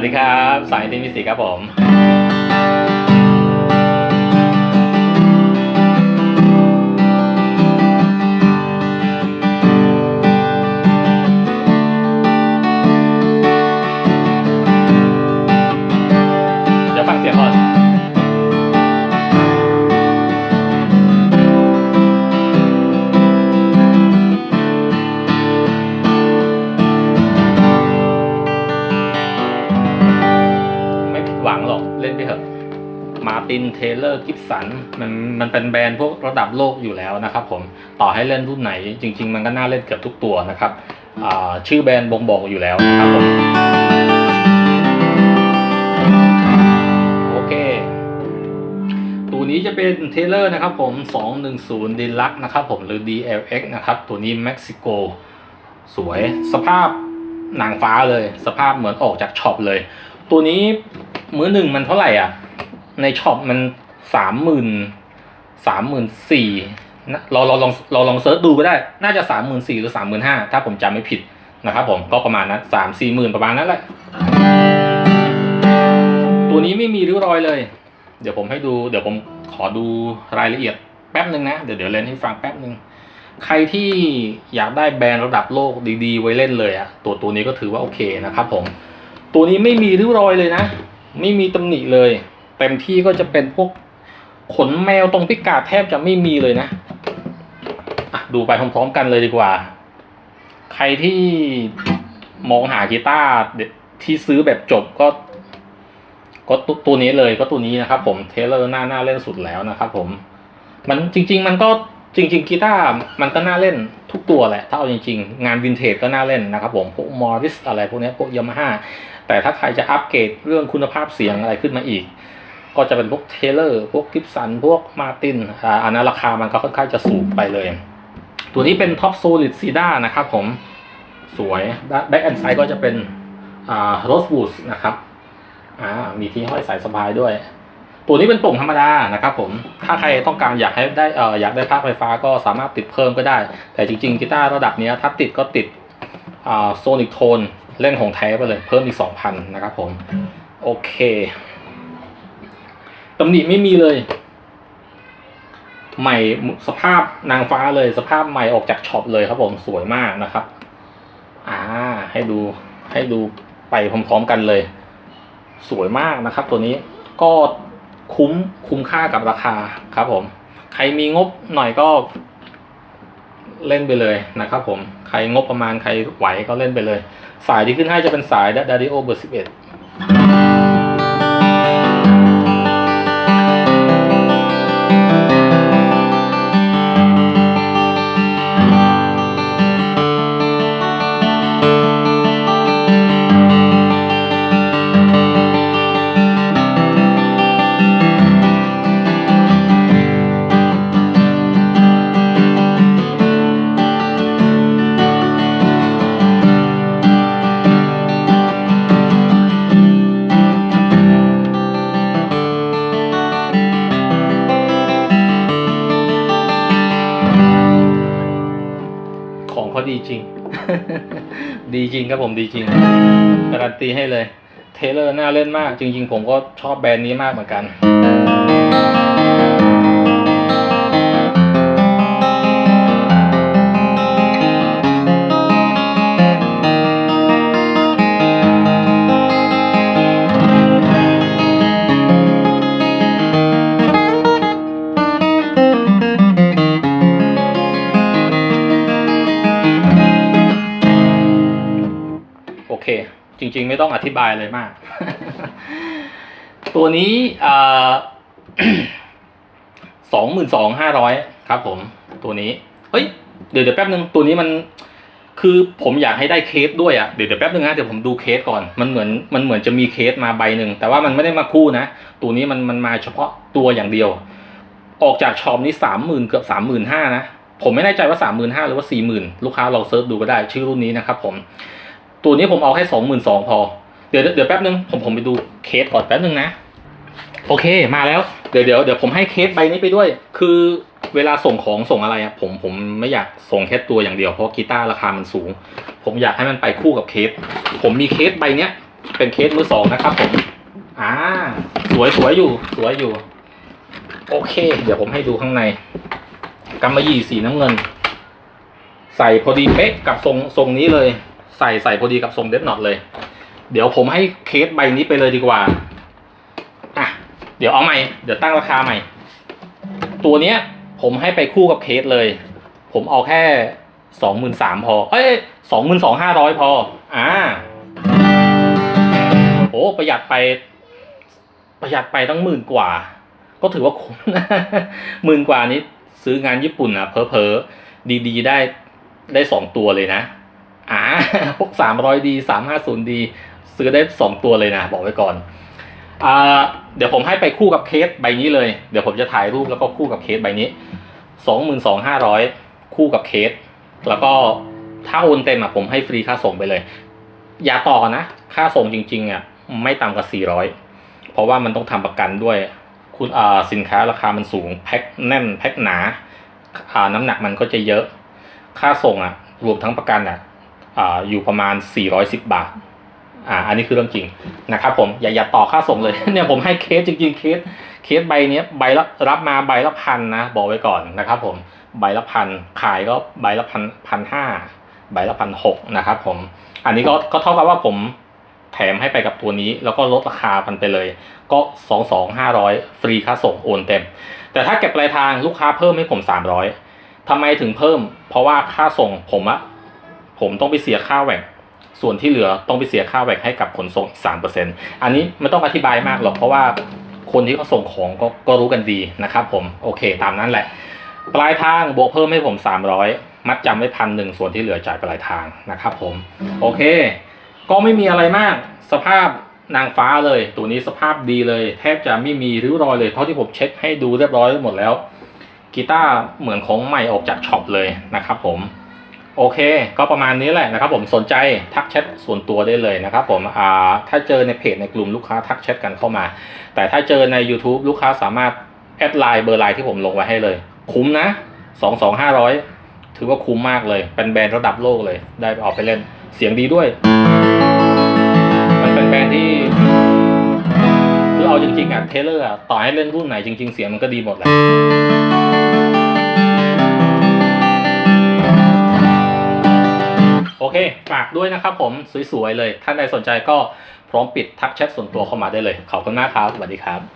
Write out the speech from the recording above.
วัสดีครับ สายตินมิสีครับผม ตินเทเลอร์กิฟสันมันมันเป็นแบรนด์พวกระดับโลกอยู่แล้วนะครับผมต่อให้เล่นรุ่นไหน จริง ๆ มันก็น่าเล่นเกือบทุกตัวนะครับชื่อแบรนด์บ่งบอกอยู่แล้วนะครับผมโอเค ตัวนี้จะเป็นเทเลอร์นะครับผม 210 d l u x นะครับผมหรือ DLX นะครับ ตัวนี้เม็กซิโก สวยสภาพหนังฟ้าเลย สภาพเหมือนออกจากช็อปเลย ตัวนี้มือหนึ่งมันเท่าไหร่อะ ในช็อปมันสามหมื่นสามหมื่นสี่นะเราเราลองเราลองเซิร์ชดูก็ได้ น่าจะสามหมื่นสี่หรือสามหมื่นห้าถ้าผมจำไม่ผิดนะครับผมก็ประมาณนั้นสามสี่หมื่นประมาณนั้นแหละ ตัวนี้ไม่มีริ้วรอยเลย เดี๋ยวผมให้ดู เดี๋ยวผมขอดูรายละเอียดแป๊บหนึ่งนะ เดี๋ยวเดี๋ยวเล่นให้ฟังแป๊บหนึ่งใครที่อยากได้แบรนด์ระดับโลกดีๆ ไว้เล่นเลยอะตัวตัวนี้ก็ถือว่าโอเคนะครับผม ตัวนี้ไม่มีริ้วรอยเลยนะ ไม่มีตำหนิเลย เต็มที่ก็จะเป็นพวกขนแมวตรงพิกาดแทบจะไม่มีเลยนะะดูไปพร้อมๆกันเลยดีกว่า ใครที่มองหากีตาร์ที่ซื้อแบบจบก็ ก็ตัวนี้เลยก็ตัวนี้นะครับผมเทเลอร์หน้าหน้าเล่นสุดแล้วนะครับผมมันจริง ๆ มันก็จริง ๆกีตาร์มันก็น่าเล่นทุกตัวแหละถ้าเอาจริง ๆ งานวินเทจก็น่าเล่นนะครับผมพวกมอริสอะไรพวกนี้พวกยามาฮ่าแต่ถ้าใครจะอัปเกรดเรื่องคุณภาพเสียงอะไรขึ้นมาอีก ก็จะเป็นพวกเทเลอร์ พวกกิฟสัน พวกมาตินอ่าอันนั้นราคามันก็ค่อนข้างจะสูงไปเลย ตัวนี้เป็นท็อปโซลิดซีด้านะครับผม สวยแบ็กแอนไซด์ก็จะเป็นอ่าโรสบูสนะครับอ่ามีที่ห้อยสายสะพายด้วย ตัวนี้เป็นปุ่มธรรมดานะครับผม ถ้าใครต้องการอยากให้ได้เอ่ออยากได้ภาคไฟฟ้าก็สามารถติดเพิ่มก็ได้ แต่จริงๆกีตาร์ระดับนี้ถ้าติดก็ติดอ่าโซนิกโทนเล่นของแท้ไปเลยเพิ่มอีก 2,000 นะครับผม โอเค ตำหนิไม่มีเลย ใหม่สภาพนางฟ้าเลยสภาพใหม่ออกจากช็อปเลยครับผมสวยมากนะครับ อ่า ให้ดูให้ดูไปพร้อมๆกันเลย สวยมากนะครับ ตัวนี้ก็คุ้มคุ้มค่ากับราคาครับผม ใครมีงบหน่อยก็เล่นไปเลยนะครับผม ใครงบประมาณใครไหวก็เล่นไปเลย สายที่ขึ้นให้จะเป็นสายดาริโอเบอร์สิบเอ็ด ดีจริงครับผมดีจริง การันตีให้เลย เทเลอร์น่าเล่นมาก จริง ๆ ผมก็ชอบแบรนด์นี้มากเหมือนกัน ต้องอธิบายเลยมาก ตัวนี้สองหมื่นสองห้าร้อยครับผมตัวนี้ เฮ้ย เดี๋ยวเดี๋ยวแป๊บนึงตัวนี้มันคือผมอยากให้ได้เคสด้วยอะ่ะเดี๋ยวเดี๋ยวแป๊บนึงนะเดี๋ยวผมดูเคสก่อนมันเหมือนมันเหมือนจะมีเคสมาใบหนึ่งแต่ว่ามันไม่ได้มาคู่นะ ตัวนี้มันมันมาเฉพาะตัวอย่างเดียว ออกจากช็อปนี้สามหมื่นเกือบสามหมื่นห้านะผมไม่แน่ใจว่าสามหมื่นห้าหรือว่าสี่หมื่นลูกค้าเราเซิร์ชดูก็ได้ชื่อรุ่นนี้นะครับผม ตัวนี้ผมเอาแค่สองหมื่นสองพอ เดี๋ยวเดี๋ยวแป๊บนึงผมผมไปดูเคสก่อนแป๊บนึงนะ โอเคมาแล้ว เดี๋ยวเดี๋ยวเดี๋ยวผมให้เคสใบนี้ไปด้วย คือเวลาส่งของส่งอะไรอะผมผมไม่อยากส่งแค่ตัวอย่างเดียวเพราะกีตาร์ราคามันสูง ผมอยากให้มันไปคู่กับเคส ผมมีเคสใบเนี้ย เป็นเคสมือสองนะครับผม อ่า สวยสวยอยู่ สวยอยู่ โอเค เดี๋ยวผมให้ดูข้างในกำมะหยี่สีน้ำเงิน ใส่พอดีเป๊ะกับทรงทรงนี้เลย ใส่ใส่พอดีกับทรงเดฟน็อตเลย เดี๋ยวผมให้เคสใบนี้ไปเลยดีกว่า อะ เดี๋ยวเอาใหม่ เดี๋ยวตั้งราคาใหม่ ตัวเนี้ย ผมให้ไปคู่กับเคสเลย ผมเอาแค่สองหมื่นสามพอ เอ้ยสองหมื่นสองห้าร้อยพอ อ่า โอ้ประหยัดไป ประหยัดไปตั้งหมื่นกว่า ก็ถือว่าคุ้มนะหมื่นกว่านี้ซื้องานญี่ปุ่นอะเพอเพอดีๆได้ได้สองตัวเลยนะ อ่าพวกสามร้อยดีสามห้าศูนย์ดีซื้อได้สองตัวเลยนะ บอกไว้ก่อนอ่าเดี๋ยวผมให้ไปคู่กับเคสใบนี้เลย เดี๋ยวผมจะถ่ายรูปแล้วก็คู่กับเคสใบนี้สองหมื่นสองห้าร้อยคู่กับเคส แล้วก็ถ้าโอนเต็มอะผมให้ฟรีค่าส่งไปเลย อย่าต่อนะ ค่าส่งจริงๆอะไม่ต่ำกว่าสี่ร้อยเพราะว่ามันต้องทำประกันด้วยคุณอ่าสินค้าราคามันสูงแพ็คแน่นแพ็คหนาอ่าน้ำหนักมันก็จะเยอะ ค่าส่งอะ รวมทั้งประกันอะ ออยู่ประมาณ 410 บาท อ่า อันนี้คือเรื่องจริงนะครับผม อย่าอย่าต่อค่าส่งเลย เนี่ยผมให้เคสจริงๆ เคส เคสใบเนี้ยใบละรับมาใบละพันนะ บอกไว้ก่อนนะครับผม ใบละพัน ขายก็ใบละพันพันห้า ใบละพันหกนะครับผม อันนี้ก็ก็เท่ากับว่าผมแถมให้ไปกับตัวนี้ แล้วก็ลดราคาพันไปเลย ก็สองสองห้าร้อยฟรีค่าส่งโอนเต็ม แต่ถ้าเก็บปลายทางลูกค้าเพิ่มให้ผมสามร้อยทำไมถึงเพิ่ม เพราะว่าค่าส่งผมอะ ผมต้องไปเสียค่าแหวกส่วนที่เหลือต้องไปเสียค่าแหวกให้กับขนส่งอีกสามเปอร์เซ็นอันนี้ไม่ต้องอธิบายมากหรอกเพราะว่าคนที่เขาส่งของก็ก็รู้กันดีนะครับผมโอเคตามนั้นแหละ ปลายทางบวกเพิ่มให้ผม300มัดจำไว้พันหนึ่งส่วนที่เหลือจ่ายปลายทางนะครับผมโอเค ก็ไม่มีอะไรมากสภาพนางฟ้าเลย ตัวนี้สภาพดีเลย แทบจะไม่มีริ้วรอยเลยเท่าที่ผมเช็คให้ดูเรียบร้อยหมดแล้วกีตาร์เหมือนของใหม่ออกจากช็อปเลยนะครับผม โอเค ก็ประมาณนี้แหละนะครับผมสนใจทักแชทส่วนตัวได้เลยนะครับผมอ่าถ้าเจอในเพจในกลุ่มลูกค้าทักแชทกันเข้ามา แต่ถ้าเจอใน YouTube ลูกค้าสามารถแอดไลน์เบอร์ไลน์ที่ผมลงไว้ให้เลย คุ้มนะสองสองห้าร้อยถือว่าคุ้มมากเลย เป็นแบรนด์ระดับโลกเลย ได้ไปเอาไปเล่นเสียงดีด้วย มันเป็นแบรนด์ที่คือเอาจริงๆอะเทเลอร์อะต่อให้เล่นรุ่นไหนจริง ๆ เสียงมันก็ดีหมดแหละ เค ฝากด้วยนะครับผมสวยๆเลย ท่านใดสนใจก็พร้อมปิดทักแชทส่วนตัวเข้ามาได้เลย ขอบคุณมากครับ สวัสดีครับ